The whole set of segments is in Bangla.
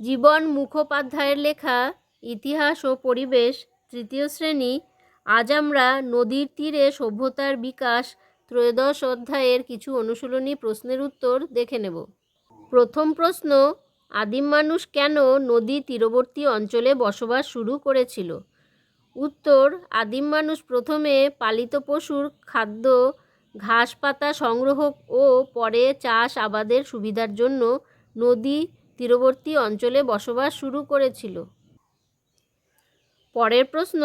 জীবন মুখোপাধ্যায়ের লেখা, ইতিহাস ও পরিবেশ, তৃতীয় শ্রেণি, আজ আমরা নদীর তীরে সভ্যতার বিকাশ, ত্রয়োদশ অধ্যায়ের কিছু অনুশীলনী প্রশ্নের উত্তর দেখে নেব। প্রথম প্রশ্ন, আদিম মানুষ কেন নদী তীরবর্তী অঞ্চলে বসবাস শুরু করেছিল? উত্তর, আদিম মানুষ প্রথমে পালিত পশুর খাদ্য ঘাস পাতা সংগ্রহ ও পরে চাষ আবাদের সুবিধার জন্য নদী তীরবর্তী অঞ্চলে বসবাস শুরু করেছিল। পরের প্রশ্ন,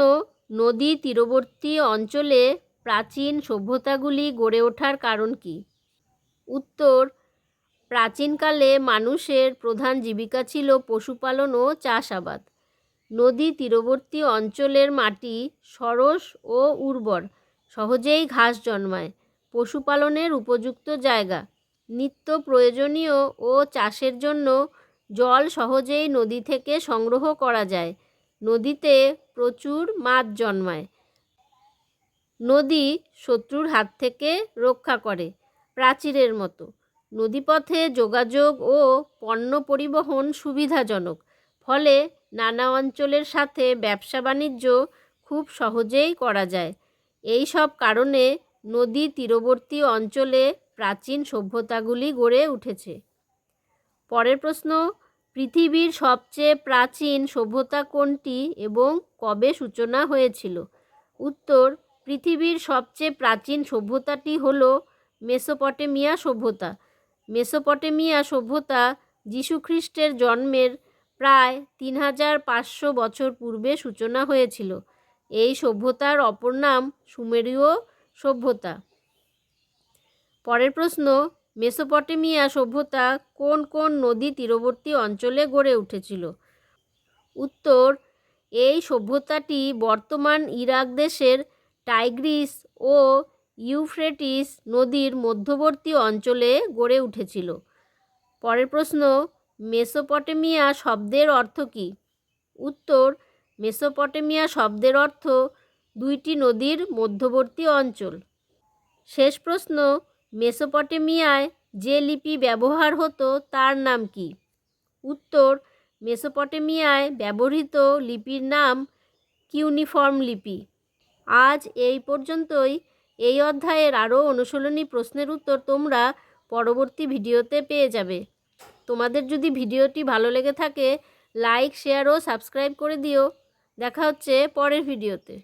নদী তীরবর্তী অঞ্চলে প্রাচীন সভ্যতাগুলি গড়ে ওঠার কারণ কি? উত্তর, প্রাচীনকালে মানুষের প্রধান জীবিকা ছিল পশুপালন ও চাষাবাদ। নদী তীরবর্তী অঞ্চলের মাটি সরস ও উর্বর, সহজেই ঘাস জন্মায়, পশুপালনের উপযুক্ত জায়গা, নিত্য প্রয়োজনীয় ও চাষের জন্য জল সহজেই নদী থেকে সংগ্রহ করা যায়। নদীতে প্রচুর মাছ জন্মায়। নদী শত্রুর হাত থেকে রক্ষা করে প্রাচীরের মতো। নদীপথে যোগাযোগ ও পণ্য পরিবহন সুবিধাজনক। ফলে নানা অঞ্চলের সাথে ব্যবসা বাণিজ্য খুব সহজেই করা যায়। এই সব কারণে নদী তীরবর্তী অঞ্চলে প্রাচীন সভ্যতাগুলি গড়ে উঠেছে। পরের প্রশ্ন, পৃথিবীর সবচেয়ে প্রাচীন সভ্যতা কোনটি এবং কবে সূচনা হয়েছিল? উত্তর, পৃথিবীর সবচেয়ে প্রাচীন সভ্যতাটি হল মেসোপটেমিয়া সভ্যতা। মেসোপটেমিয়া সভ্যতা যীশুখ্রিস্টের জন্মের প্রায় তিন হাজার পাঁচশো বছর পূর্বে সূচনা হয়েছিল। এই সভ্যতার অপর নাম সুমেরীয় সভ্যতা। পরের প্রশ্ন মেসোপটেমিয়া সভ্যতা কোন কোন নদী তীরবর্তী অঞ্চলে গড়ে উঠেছিল? উত্তর, এই সভ্যতাটি বর্তমান ইরাক দেশের টাইগ্রিস ও ইউফ্রেটিস নদীর মধ্যবর্তী অঞ্চলে গড়ে উঠেছিল। পরের প্রশ্ন, মেসোপটেমিয়া শব্দের অর্থ কী? উত্তর, মেসোপটেমিয়া শব্দের অর্থ দুইটি নদীর মধ্যবর্তী অঞ্চল। শেষ প্রশ্ন মেসোপটেমিয়ায় যে লিপি ব্যবহার হতো, তার নাম কি? উত্তর, মেসোপটেমিয়ায় ব্যবহৃত লিপির নাম কিউনিফর্ম লিপি। আজ এই পর্যন্তই। এই অধ্যায়ের আরও অনুশীলনী প্রশ্নের উত্তর তোমরা পরবর্তী ভিডিওতে পেয়ে যাবে। তোমাদের যদি ভিডিওটি ভালো লেগে থাকে, লাইক, শেয়ার ও সাবস্ক্রাইব করে দিও। দেখা হচ্ছে পরের ভিডিওতে।